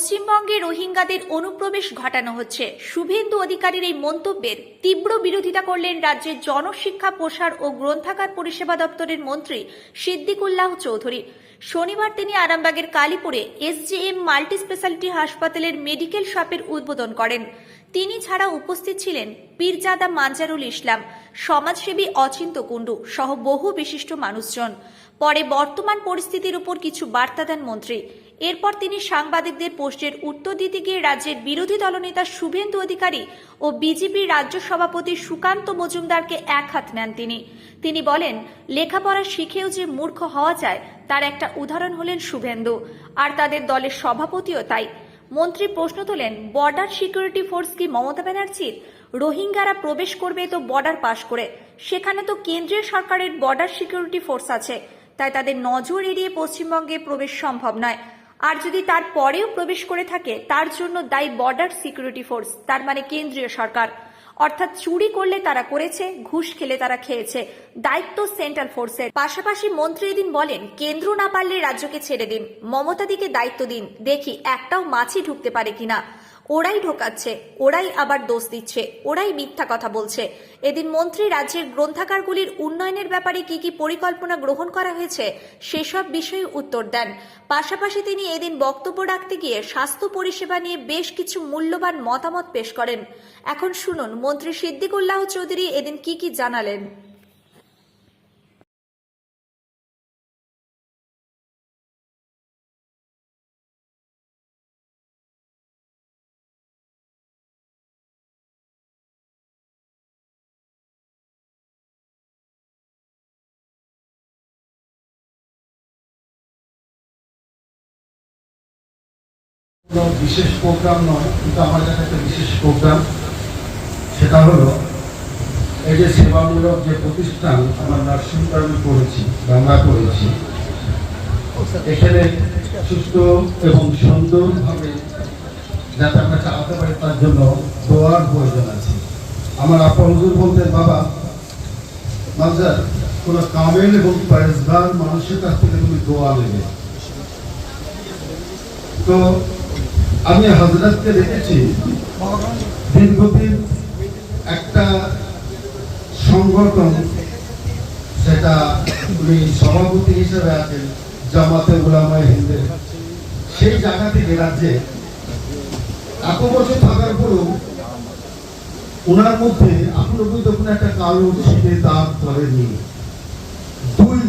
পশ্চিমবঙ্গে রোহিঙ্গাদের অনুপ্রবেশ ঘটানো হচ্ছে। শুভেন্দু অধিকারীর এই মন্তব্যের তীব্র বিরোধিতা করলেন রাজ্যের জনশিক্ষা, প্রসার ও গ্রন্থাগার পরিষেবা দপ্তরের মন্ত্রী সিদ্দিকুল্লাহ চৌধুরী। শনিবার তিনি আরামবাগের কালীপুরে এসজেএম মাল্টি স্পেশালিটি হাসপাতালের মেডিকেল শপের উদ্বোধন করেন। তিনি ছাড়া উপস্থিত ছিলেন পীরজাদা মানজারুল ইসলাম, সমাজসেবী অচিন্ত কুণ্ডু সহ বহু বিশিষ্ট মানুষজন। পরে বর্তমান পরিস্থিতির উপর কিছু বার্তা দেন মন্ত্রী। এরপর তিনি সাংবাদিকদের প্রশ্নের উত্তর দিতে গিয়ে রাজ্যের বিরোধী দলনেতা শুভেন্দু অধিকারী ও বিজেপির রাজ্য সভাপতি সুকান্ত মজুমদারকে এক হাত নেন তিনি। তিনি বলেন, লেখাপড়া শিখেও যে মূর্খ হওয়া যায়, তার একটা উদাহরণ হলেন শুভেন্দু। আর তাদের দলের সভাপতিও তাই। মন্ত্রী প্রশ্ন তোলেন বর্ডার সিকিউরিটি ফোর্স কি মমতা ব্যানার্জির? রোহিঙ্গারা প্রবেশ করবে তো বর্ডার পাশ করে। সেখানে তো কেন্দ্রীয় সরকারের বর্ডার সিকিউরিটি ফোর্স আছে। তাই তাদের নজর এড়িয়ে পশ্চিমবঙ্গে প্রবেশ সম্ভব নয়। আর যদি তার পরেও প্রবেশ করে থাকে, তার জন্য দায়ী বর্ডার সিকিউরিটি ফোর্স তার মানে কেন্দ্রীয় সরকার। অর্থাৎ চুরি করলে তারা করেছে, ঘুষ খেলে তারা খেয়েছে। দায়িত্ব সেন্ট্রাল ফোর্সের পাশাপাশি মন্ত্রী এদিন বলেন, কেন্দ্র না পারলে রাজ্যকে ছেড়ে দিন। মমতাদিকে দায়িত্ব দিন। দেখি একটাও মাছি ঢুকতে পারে কিনা। ওরাই ঢোকাচ্ছে, ওরাই আবার দোষ দিচ্ছে, ওরাই মিথ্যা কথা বলছে। এদিন মন্ত্রী রাজ্যের গ্রন্থাগারগুলির উন্নয়নের ব্যাপারে কি কি পরিকল্পনা গ্রহণ করা হয়েছে, সেসব বিষয়ে উত্তর দেন। পাশাপাশি তিনি এদিন বক্তব্য রাখতে গিয়ে স্বাস্থ্য পরিষেবা নিয়ে বেশ কিছু মূল্যবান মতামত পেশ করেন। এখন শুনুন, মন্ত্রী সিদ্দিকুল্লাহ চৌধুরী এদিন কি কি জানালেন। বিশেষ প্রোগ্রাম নয়, কিন্তু আমার কাছে একটা বিশেষ প্রোগ্রাম সেটা হলো এই যে সেবামূলক যে প্রতিষ্ঠান আমার নার্সিং আমি করেছি বা আমরা করেছি, এখানে সুস্থ এবং সুন্দরভাবে যাতে আমরা চালাতে পারি, তার জন্য দোয়ার প্রয়োজন আছে। আমার আপা হুজুর বলতেন, বাবা মাজার কোনো কামেল এবং পরেজগার মানুষের কাছ থেকে তুমি দোয়া নেবে। তো আমি হজরতকে দেখেছি দীর্ঘদিন একটা সংগঠন সেটা উনি সভাপতি হিসেবে আছেন, জামাতে উলামায় হিন্দে সেই জায়গা থেকে রাজ্যে এত বছর থাকার পরেও ওনার মধ্যে আপনার তখন একটা কালো ছিটে দাগ ধরেনি। দুই,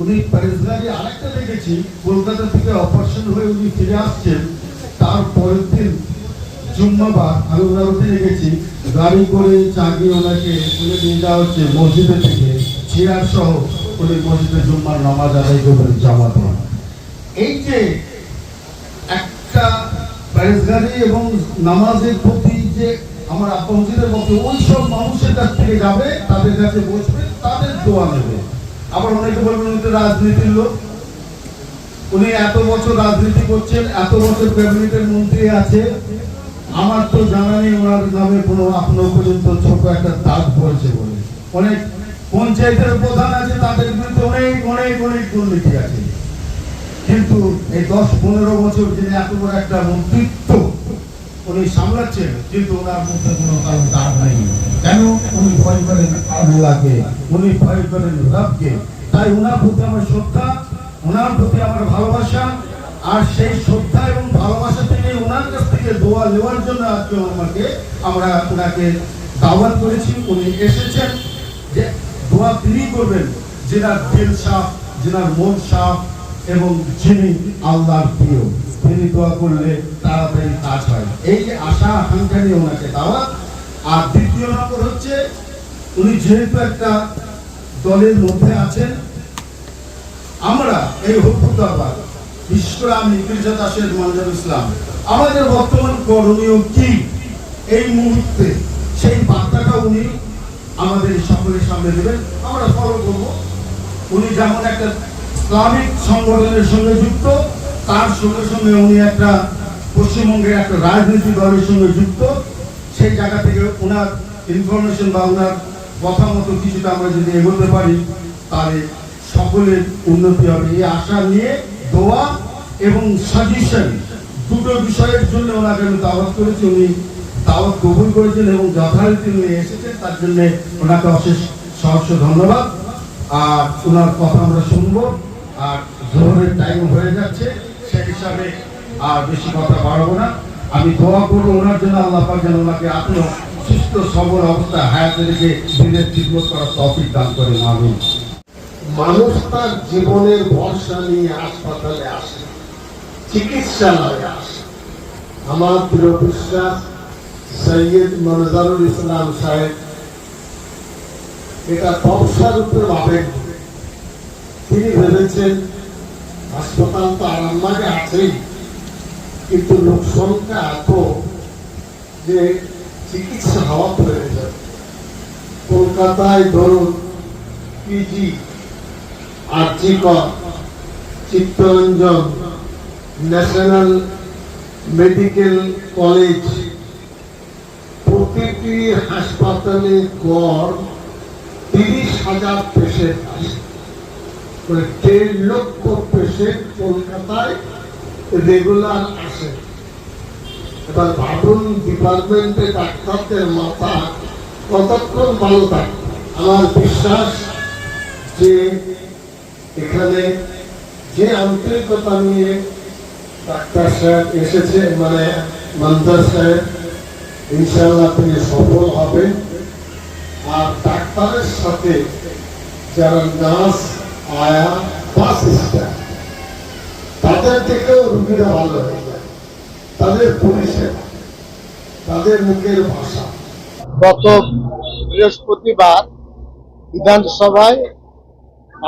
উনি প্যারেসগাড়ি আরেকটা দেখেছি, কলকাতা থেকে অপারেশন হয়ে উনি ফিরে আসছেন। তার পরের দিন জুম্মাবার আমি ওখানে গেছি গাড়ি করে চাগিয়ে ওনাকে তুলে নিয়ে যাওয়া হচ্ছে মসজিদে থেকে চেয়ার সহ উনি মসজিদে জুম্মার নামাজ আদায় করবেন জামাত। এই যে একটা প্যারেসগাড়ি এবং নামাজের প্রতি যে আমার আপনজীদের মধ্যে ওই সব মানুষের কাছ থেকে যাবে, তাদের কাছে বসবে, তাদের দোয়া নেবে। আবার অনেকে বলবেন রাজনীতির লোক। উনি এত বছর রাজনীতি করছেন, এত বছর ক্যাবিনেটের মন্ত্রী আছে। আমার তো জানা নেই ওনার নামে কোনো এখনও পর্যন্ত ছোট একটা দাগ পড়েছে বলে। অনেক পঞ্চায়েতের প্রধান আছে, তাদের বিরুদ্ধে অনেক অনেক অনেক দুর্নীতি আছে। কিন্তু এই দশ পনেরো বছর যিনি এত বড় একটা মন্ত্রিত্ব উনি সামলাচ্ছেন, কিন্তু ওনার মধ্যে কোনো কারণ দাগ নাই। কেন? উনি ভয় করেন আল্লাহকে উনি ভয় করেন রবকে তাই ওনার প্রতি আমার শ্রদ্ধা। ওনার প্রতি আমার ভালোবাসা, আর সেই শ্রদ্ধা এবং ভালোবাসা থেকে ওনার কাছ থেকে দোয়া নেওয়ার জন্য আজকে আমাকে, আমরা ওনাকে দাওয়াত করেছি। উনি এসেছেন যে দোয়া তিনি করবেন, যেনার দিল সাফ, যেনার মন সাফ এবং যিনি আল্লাহর প্রিয়। তিনি দোয়া করলে তাড়াতাড়ি কাজ হয়। এই যে আশা, আকাঙ্ক্ষা নিয়ে ওনাকে দাওয়াত। আর দ্বিতীয় নম্বর হচ্ছে, উনি যেহেতু একটা দলের মধ্যে আছেন আমরা এই হকুতাবাদ বিশেষ করে আমি মির্জা দাসের মঞ্জুর ইসলাম, আমাদের বর্তমান করণীয় কি? এই মুহূর্তে সেই বার্তাটা উনি আমাদের সকলের সামনে দেবেন। আমরা ফলো করব। উনি যেমন একটা ইসলামিক সংগঠনের সঙ্গে যুক্ত, তার সঙ্গে সঙ্গে উনি একটা পশ্চিমবঙ্গের একটা রাজনীতি দলের সঙ্গে যুক্ত। সেই জায়গা থেকে ওনার ইনফরমেশন বা ওনার কথা মতো কিছুটা আমরা যদি এগোতে পারি, তাহলে সকলের উন্নতি হবে। এই আশা নিয়ে দোয়া এবং সাজেশন দুটো বিষয়ের জন্য ওনাকে আমি দাওয়াত করেছি। উনি দাওয়াত কবুল করেছেন এবং যথারীতি উনি এসেছেন। তার জন্য ওনাকে অশেষ সহস্র ধন্যবাদ। আর ওনার কথা আমরা শুনব। আর জোহরের টাইম হয়ে যাচ্ছে। সে হিসাবে আর বেশি কথা বাড়বো না। আমি দোয়া করব ওনার জন্য। আল্লাহ পাক যেন ওনাকে আত্ম সুস্থ সবল অবস্থায় হায়াতে রেখে দিনের ঠিকমত করার তফিক দান করে আমিন। মানুষ তার জীবনের ভরসা নিয়ে হাসপাতালে আসে, চিকিৎসালয়ে আসে। আমার প্রিয় বিশ্বাস, সৈয়দ মনজারুল ইসলাম সাহেব, এটা উপরে ভাবেন তিনি ভেবেছেন, হাসপাতাল তো আরামবাগে আছেই, কিন্তু লোক সংখ্যা এত যে চিকিৎসা হওয়া প্রয়োজন। কলকাতায় ধরুন পিজি আর্চিকর চিত্তরঞ্জন ন্যাশনাল মেডিকেল কলেজ প্রতিটি হাসপাতালে গড় তিরিশ হাজার পেশেন্ট আছে মানে দেড় লক্ষ পেশেন্ট কলকাতায় রেগুলার আসে। এবার ভাবুন, ডিপার্টমেন্টে ডাক্তারদের মাথা কতক্ষণ ভালো থাকে? আমার বিশ্বাস যে এখানে যে আন্তরিকতা নিয়ে ডাক্তার সাহেব এসেছে মানে মন্দার সাহেব ইনশাল্লাহ তিনি সফল হবেন আর ডাক্তারের সাথে যারা নার্স, আয়া বাস স্টাফ তাদের থেকেও রুগীরা ভালো হয়ে যায়। তাদের পরিষেবা তাদের মুখের ভাষা। গত বৃহস্পতিবার বিধানসভায়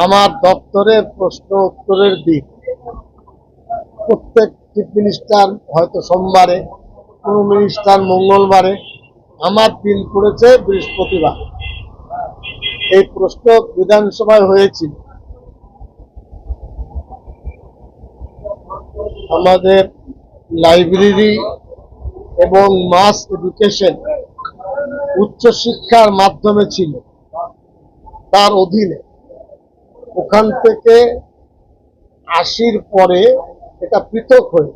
আমার দপ্তরের প্রশ্ন উত্তরের দিক। প্রত্যেক চিফ মিনিস্টার হয়তো সোমবারে, কোনো মিনিস্টার মঙ্গলবারে, আমার দিন পড়েছে বৃহস্পতিবার। এই প্রশ্ন বিধানসভায় হয়েছিল। আমাদের লাইব্রেরি এবং মাস এডুকেশন উচ্চশিক্ষার মাধ্যমে ছিল। তার অধীনে ওখান থেকে আশির পরে এটা পৃথক হয়ে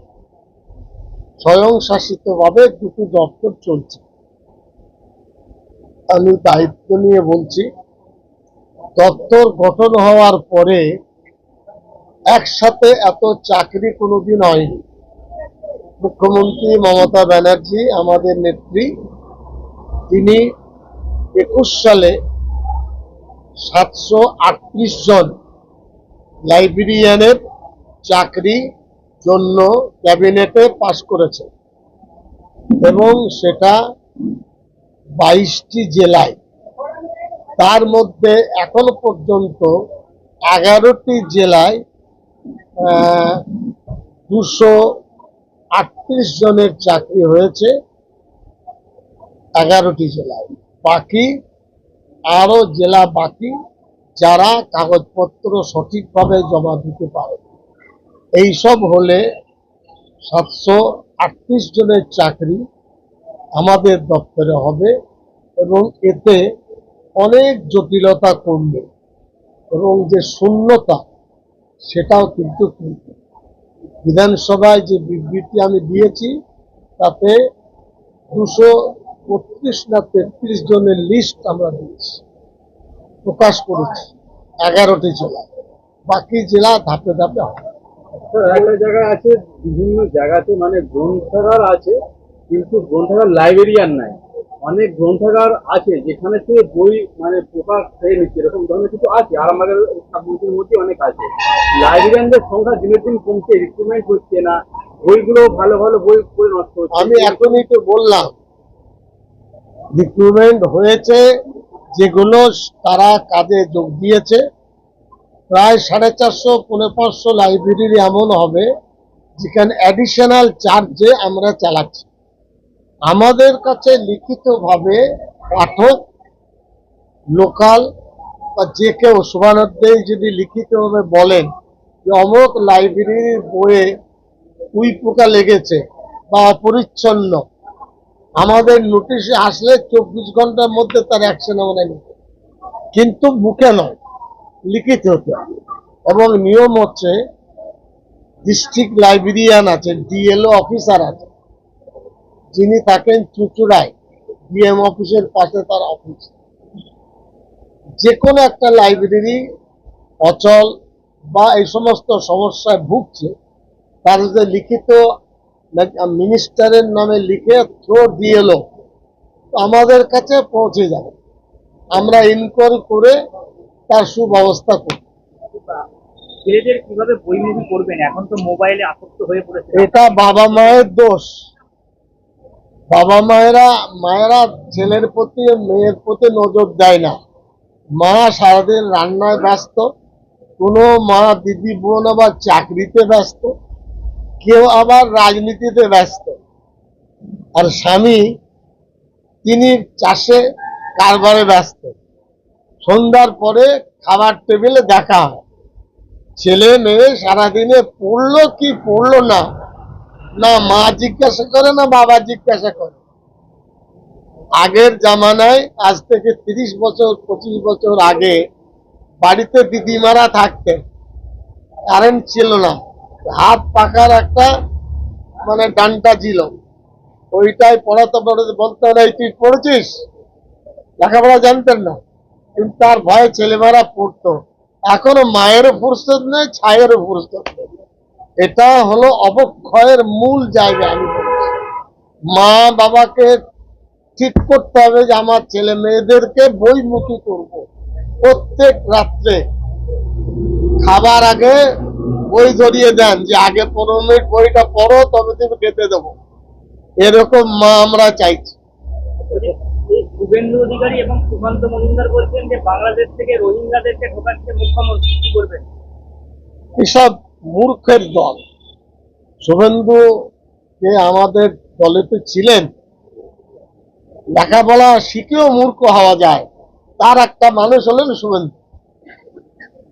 স্বয়ংশাসিতভাবে দুটো দপ্তর চলছে। আমি দায়িত্ব নিয়ে বলছি, দপ্তর গঠন হওয়ার পরে একসাথে এত চাকরি কোনোদিন হয়নি। মুখ্যমন্ত্রী মমতা ব্যানার্জি, আমাদের নেত্রী, তিনি একুশ সালে সাতশো আটত্রিশ জন লাইব্রেরিয়ানের চাকরি জন্য ক্যাবিনেটে পাশ করেছে এবং সেটা বাইশটি জেলায়। তার মধ্যে এখনও পর্যন্ত এগারোটি জেলায় দুশো আটত্রিশ জনের চাকরি হয়েছে এগারোটি জেলায়। বাকি আরও জেলা বাকি যারা কাগজপত্র সঠিকভাবে জমা দিতে পারে। এইসব হলে সাতশো আটত্রিশ জনের চাকরি আমাদের দপ্তরে হবে এবং এতে অনেক জটিলতা কমবে এবং যে শূন্যতা সেটাও কিন্তু বিধানসভায় যে বিবৃতি আমি দিয়েছি, তাতে দুশো বত্রিশ না তেত্রিশ জনের লিস্ট আমরা দিয়েছি। প্রকাশ করেছি। এগারোটি জেলা। বাকি জেলা ধাপে ধাপে একটা জায়গায় আছে বিভিন্ন জায়গাতে মানে গ্রন্থাগার আছে কিন্তু গ্রন্থাগার লাইব্রেরিয়ান নাই। অনেক গ্রন্থাগার আছে যেখানে থেকে বই মানে প্রকাশ হয়ে নিচ্ছে। এরকম ধরনের কিছু আছে? আর আমাদের মধ্যে অনেক আছে। লাইব্রেরিয়ানদের সংখ্যা দিনের দিন কমছে রিক্রুটমেন্ট হচ্ছে না বইগুলো ভালো ভালো বই নষ্ট হচ্ছে। আমি এখনই তো বললাম রিক্রুটমেন্ট হয়েছে, যেগুলো তারা কাজে যোগ দিয়েছে। প্রায় সাড়ে চারশো পনেরো পাঁচশো লাইব্রেরি এমন হবে, যেখানে অ্যাডিশনাল চার্জে আমরা চালাচ্ছি। আমাদের কাছে লিখিতভাবে পাঠক লোকাল বা যে কেউ শুভানুদ্দেই যদি লিখিতভাবে বলেন যে, অমুক লাইব্রেরির বইয়ে উই পোকা লেগেছে বা অপরিচ্ছন্ন আমাদের নোটিশে আসলে চব্বিশ ঘণ্টার মধ্যে তার অ্যাকশন আমরা নিব কিন্তু মুখে নয়, লিখিত হতে এবং নিয়ম হচ্ছে ডিস্ট্রিক্ট লাইব্রেরিয়ান আছেন ডিএলও অফিসার আছে যিনি থাকেন চুচুড়ায় ডিএম অফিসের পাশে তার অফিস যে কোনো একটা লাইব্রেরি অচল বা এই সমস্ত সমস্যায় ভুগছে, তার যে লিখিত মিনিস্টারের নামে লিখে থ্রো ডিএলও আমাদের কাছে পৌঁছে যাবে আমরা ইনকোয়ারি করে তার সুব্যবস্থা করি ছেলেদের কীভাবে বইমুখী করবেন? এখন তো মোবাইলে আসক্ত হয়ে পড়েছে। এটা বাবা মায়ের দোষ। বাবা মায়েরা মায়েরা ছেলের প্রতি মেয়ের প্রতি নজর দেয় না। মা সারাদিন রান্নায় ব্যস্ত। কোনো মা দিদি বোন আবার চাকরিতে ব্যস্ত। কেউ আবার রাজনীতিতে ব্যস্ত। আর স্বামী, তিনি চাষে, কারবারে ব্যস্ত। সন্ধ্যার পরে খাবার টেবিলে দেখা হয়। ছেলে মেয়ে সারাদিনে পড়ল কি পড়ল না? না মা জিজ্ঞাসা করে, না বাবা জিজ্ঞাসা করে। আগের জামানায় আজ থেকে তিরিশ বছর, পঁচিশ বছর আগে বাড়িতে দিদিমারা থাকতেন। কারেন্ট ছিল না। হাত পাকার একটা মানে ডান্টা ছিল। ওইটাই পড়াতে পড়াতে বলতে না তুই পড়েছিস? লেখাপড়া জানতেন না। কিন্তু তার ভয়ে ছেলেমেয়েরা পড়তো। এখনও মায়েরও ফুরসত নেই ছায়েরও ফুরসত এটা হলো অবক্ষয়ের মূল জায়গা আমি বলছি। মা বাবাকে ঠিক করতে হবে যে আমার ছেলে মেয়েদেরকে বইমুখী করব। প্রত্যেক রাত্রে খাবার আগে বই ধরিয়ে দেন যে আগে পনেরো মিনিট বইটা পড়ো তবে তুমি খেতে দেবো। এরকম মা আমরা চাইছি। শুভেন্দু অধিকারী এবং সুকান্ত মজুমদার বলছেন যে বাংলাদেশ থেকে রোহিঙ্গাদেরকে ঢোকাচ্ছে মুখ্যমন্ত্রী। কি করবেন? এসব মূর্খের দল। শুভেন্দু যে আমাদের দলে তো ছিলেন। লেখাপড়া শিখেও মূর্খ হওয়া যায়। তার একটা মানুষ হলেন শুভেন্দু।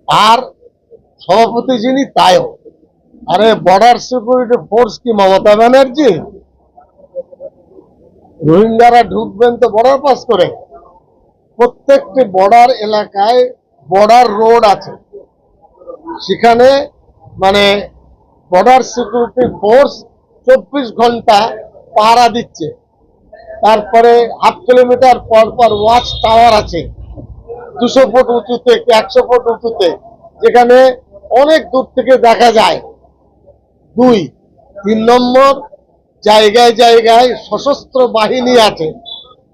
আর সভাপতি যিনি তাইও আরে বর্ডার সিকিউরিটি ফোর্স কি মমতা ব্যানার্জি? রোহিঙ্গারা ঢুকবেন তো বর্ডার পাস করে। প্রত্যেকটি বর্ডার এলাকায় বর্ডার রোড আছে। সেখানে মানে বর্ডার সিকিউরিটি ফোর্স চব্বিশ ঘণ্টা পাহারা দিচ্ছে। তারপরে হাফ কিলোমিটার পর পর ওয়াচ টাওয়ার আছে। দুশো ফুট উঁচুতে একশো ফুট উঁচুতে? যেখানে অনেক দূর থেকে দেখা যায়। দুই, তিন নম্বর জায়গায় জায়গায় সশস্ত্র বাহিনী আছে।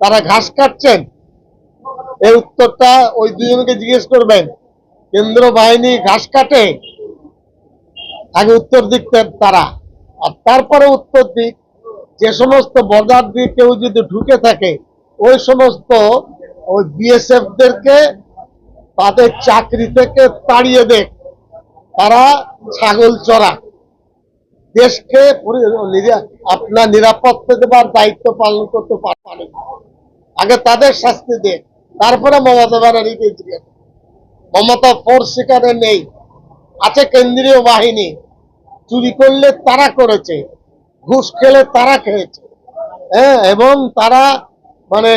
তারা ঘাস কাটছেন। এর উত্তরটা ওই দুজনকে জিজ্ঞেস করবেন, কেন্দ্র বাহিনী ঘাস কাটে? আগে উত্তর দিকতেন তারা। আর তারপরে উত্তর দিক যে সমস্ত বর্ডার দিয়ে কেউ যদি ঢুকে থাকে, ওই সমস্ত ওই বিএসএফ দেরকে তাদের চাকরি থেকে তাড়িয়ে দেখ তারা ছাগল চড়া দেশকে আপনার নিরাপত্তা দেবার দায়িত্ব পালন করতে পারে আগে তাদের শাস্তি দেখ তারপরে মমতা ব্যানার্জিকে জিজ্ঞেস মমতা ফোর্স সেখানে নেই। আছে কেন্দ্রীয় বাহিনী। চুরি করলে তারা করেছে। ঘুষ খেলে তারা খেয়েছে। হ্যাঁ এবং তারা মানে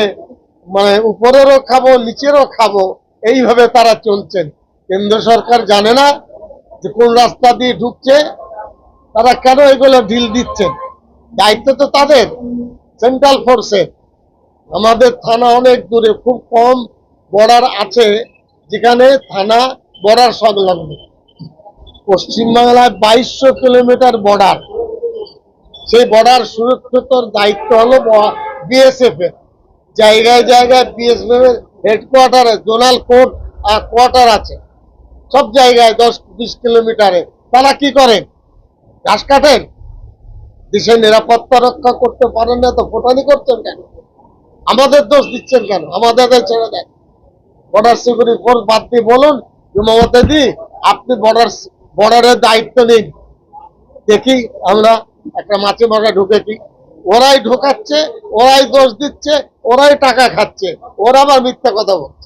মানে উপরেরও খাব, নিচেরও খাব, এইভাবে তারা চলছেন। কেন্দ্র সরকার জানে না যে কোন রাস্তা দিয়ে ঢুকছে, তারা কেন এগুলো ঢিল দিচ্ছেন? দায়িত্ব তো তাদের সেন্ট্রাল ফোর্সে আমাদের থানা অনেক দূরে, খুব কম বর্ডার আছে, যেখানে থানা বর্ডার সংলগ্ন। পশ্চিমবাংলায় বাইশশো কিলোমিটার বর্ডার। সেই বর্ডার সুরক্ষিত দায়িত্ব হলো বিএসএফ এর। জায়গায় জায়গায় বিএসএফ এর হেডকোয়ার্টারে জোনাল কোর্ট আর কোয়ার্টার আছে। সব জায়গায় দশ বিশ কিলোমিটারে। তারা কি করেন ঘাস কাটেন দেশের নিরাপত্তা রক্ষা করতে পারেন না তো ফোটানি করছেন কেন? আমাদের দোষ দিচ্ছেন কেন? আমাদের ছেড়ে দেন। বর্ডার সিকিউরিটি ফোর্স বাদ দিয়ে বলুন যে, মমতা দি আপনি বর্ডার বর্ডারের দায়িত্ব নিন। দেখি আমরা একটা মাছে মারা ঢুকেছি ওরাই ঢোকাচ্ছে, ওরাই দোষ দিচ্ছে, ওরাই টাকা খাচ্ছে। ওরা আবার মিথ্যা কথা বলছে।